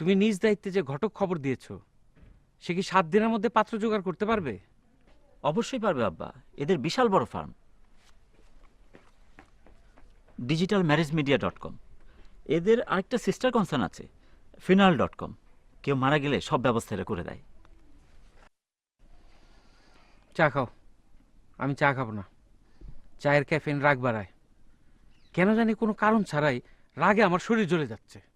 তুমি নিজ দায়িত্বে যে ঘটক খবর দিয়েছ সে কি সাত দিনের মধ্যে পাত্র জোগাড় করতে পারবে? অবশ্যই পারবে আব্বা। এদের বিশাল বড় firm. Digital marriage media dot com এদের আরেকটা সিস্টার কনসার্ন আছে ফিনাল ডট কম কেউ মারা গেলে সব ব্যবস্থা এরা করে দেয়। চা খাও। আমি চা খাব না। চায়ের ক্যাফেন রাগ বাড়ায় কেন জানি কোনো কারণ ছাড়াই রাগে আমার শরীর জ্বলে যাচ্ছে।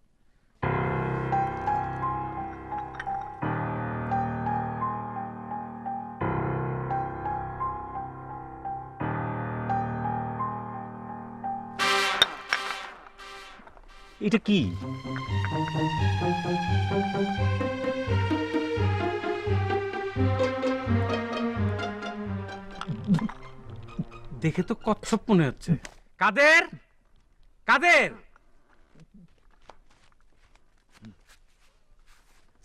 এটা কি? দেখে তো কচ্ছপ মনে হচ্ছে। কাদের? কাদের?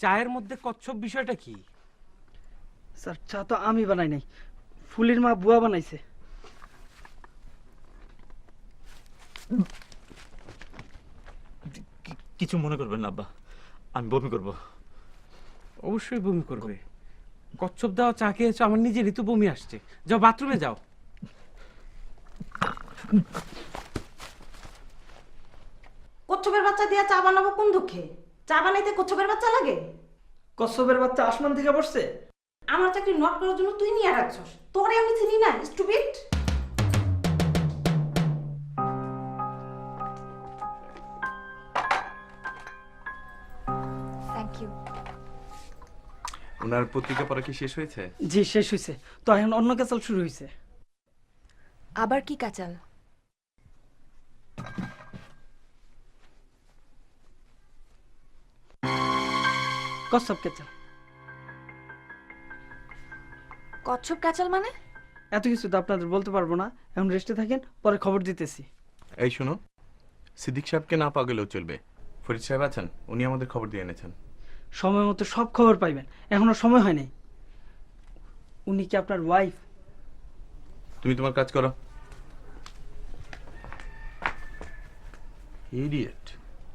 চায়ের মধ্যে কচ্ছপ বিষয়টা কি? স্যার চা তো আমি বানাই নাই। ফুলির মা বুয়া বানাইছে। কিছু মনে করবেন না আব্বা। আমি বমি করব। অবশ্যই বমি করবে। কচ্ছপ দাও চা খেয়েছো আমার নিজেরই তো বমি আসছে। যাও বাথরুমে যাও। কচ্ছপের বাচ্চা দিয়া চা বানাবো কোন দুঃখে? চা বানাইতে কচ্ছপের বাচ্চা লাগে? কচ্ছপের বাচ্চা আসমান থেকে পড়ছে আমার চাকরি নট করার জন্য তুই নিয়ে রাখছস। তোরে আমি চিনি না স্টুপিড ওনার পত্রিকা পড়া কি শেষ হয়েছে? জি শেষ হয়েছে। তো এখন অন্য কেসাল শুরু হয়েছে। আবার কি কাচাল কচ্ছপ কেচাল কচ্ছপ কাচাল মানে? এত কিছু তো আপনাদের বলতে পারব না। এখন রেস্টে থাকেন পরে খবর দিতেছি। এই শোনো সিদ্দিক সাহেবকে না পাওয়া গেলেও চলবে। ফরিদ সাহেব আছেন উনি আমাদের খবর দিয়ে এনেছেন। সময় মতো সব খবর পাইবেন। এখনও সময় হয়নি উনি কি আপনার ওয়াইফ তুমি তোমার কাজ করো। ইডিয়েট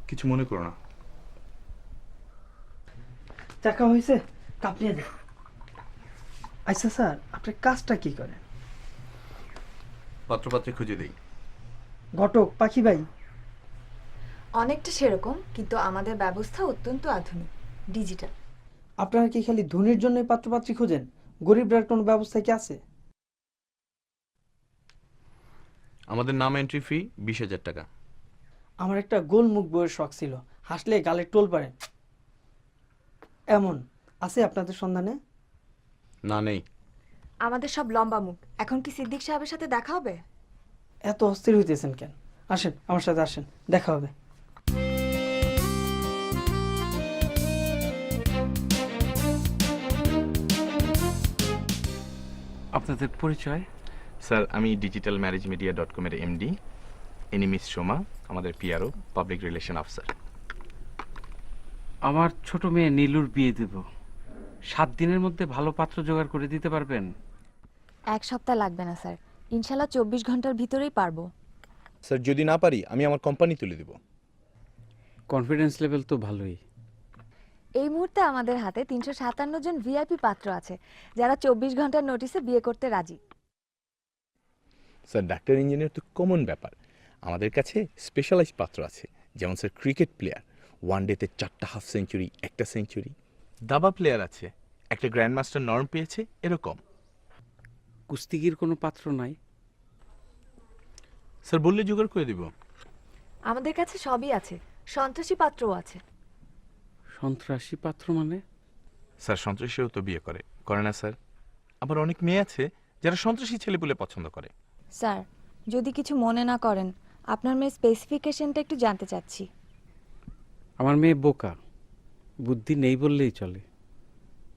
কিছু মনে করো না। চাকা হয়েছে কাঁপিয়ে দে আচ্ছা স্যার আপনার কাজটা কি করেন? পত্রপাত্রে খুঁজে দেই। ঘটক পাখি ভাই। অনেকটা সেরকম কিন্তু আমাদের ব্যবস্থা অত্যন্ত আধুনিক। ডিজিটাল আপনারা কি খালি ধনির জন্য পাত্রপাত্রী খোঁজেন? গরিবরার কোনো ব্যবস্থা কি আছে? আমাদের নাম এন্ট্রি ফি বিশ হাজার টাকা। আমার একটা গোল মুখ বইয়ের শখ ছিল। হাসলে গালে টোল পারে। এমন। আছে আপনাদের সন্ধানে? না নেই। আমাদের সব লম্বা মুখ। এখন কি সিদ্দিক সাহেবের সাথে দেখা হবে? এত অস্থির হইতেছেন কেন? আসেন আমার সাথে আসেন। দেখা হবে। আপনাদের পরিচয়? স্যার আমি ডিজিটাল ম্যারেজ মিডিয়া ডট কমের এমডি ইনি মিস সোমা আমাদের পিআরও পাবলিক রিলেশন অফিসার আমার ছোট মেয়ে নীলুর বিয়ে দেব। সাত দিনের মধ্যে ভালো পাত্র জোগাড় করে দিতে পারবেন? এক সপ্তাহ লাগবে না স্যার। ইনশাল্লাহ চব্বিশ ঘণ্টার ভিতরেই পারব। স্যার যদি না পারি আমি আমার কোম্পানি তুলে দেব। কনফিডেন্স লেভেল তো ভালোই। এই মুহূর্তে আমাদের হাতে তিনশো সাতান্ন জন ভিআইপি পাত্র আছে যারা চব্বিশ ঘণ্টার নোটিসে বিয়ে করতে রাজি। স্যার ডাক্তার ইঞ্জিনিয়ার তো কমন ব্যাপার। আমাদের কাছে স্পেশালাইজ পাত্র আছে যেমন স্যার ক্রিকেট প্লেয়ার ওয়ান ডেতে চারটা হাফ সেঞ্চুরি একটা সেঞ্চুরি দাবা প্লেয়ার আছে একটা গ্র্যান্ড মাস্টার নর্ম পেয়েছে এরকম। কুস্তিগির কোনো পাত্র নাই। স্যার বললে জোগাড় করে দিব। আমাদের কাছে সবই আছে সন্ত্রাসী পাত্রও আছে। সন্ত্রাসী পাত্র মানে? স্যার সন্ত্রাসীও তো বিয়ে করে। করে না স্যার? আবার অনেক মেয়ে আছে যারা সন্ত্রাসী ছেলে বলে পছন্দ করে। স্যার যদি কিছু মনে না করেন আপনার মেয়ের স্পেসিফিকেশনটা একটু জানতে চাচ্ছি। আমার মেয়ে বোকা। বুদ্ধি নেই বললেই চলে।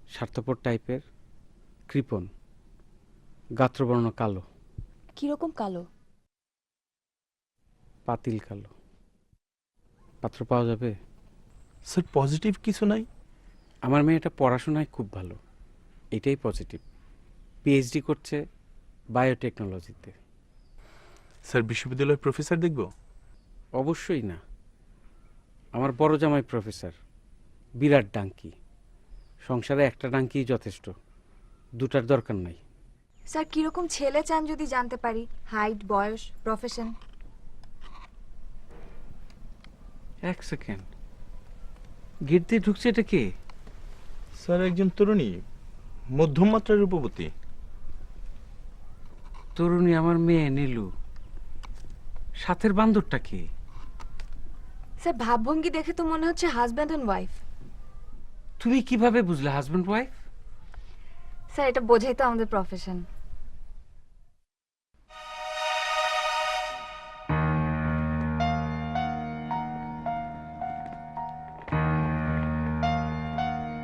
স্বার্থপর টাইপের। কৃপণ। গাত্রবর্ণ কালো। কীরকম কালো? পাতিল কালো। পাত্র পাওয়া যাবে? স্যার পজিটিভ কিছু নাই? আমার মেয়েটা পড়াশোনায় খুব ভালো। এটাই পজিটিভ পিএইচডি করছে বায়োটেকনোলজিতে স্যার বিশ্ববিদ্যালয়ের প্রফেসর দেখব? অবশ্যই না। আমার বড় জামাই প্রফেসর বিরাট ডাঙ্কি। সংসারে একটা ডাঙ্কি যথেষ্ট। দুটার দরকার নাই। স্যার কীরকম ছেলে চান যদি জানতে পারি? হাইট বয়স প্রফেশন এক সেকেন্ড গেট দিয়ে ঢুকছে এটা কে? স্যার একজন তরুণী মধ্যম মাত্রার রূপবতী। তরুণী আমার মেয়ে নীলু। সাথের বান্দরটা কে? স্যার ভাবভঙ্গি দেখে তো মনে হচ্ছে হাজব্যান্ড অ্যান্ড ওয়াইফ তুমি কীভাবে বুঝলে হাজব্যান্ড ওয়াইফ স্যার এটা বোঝাই তো আমাদের প্রফেশন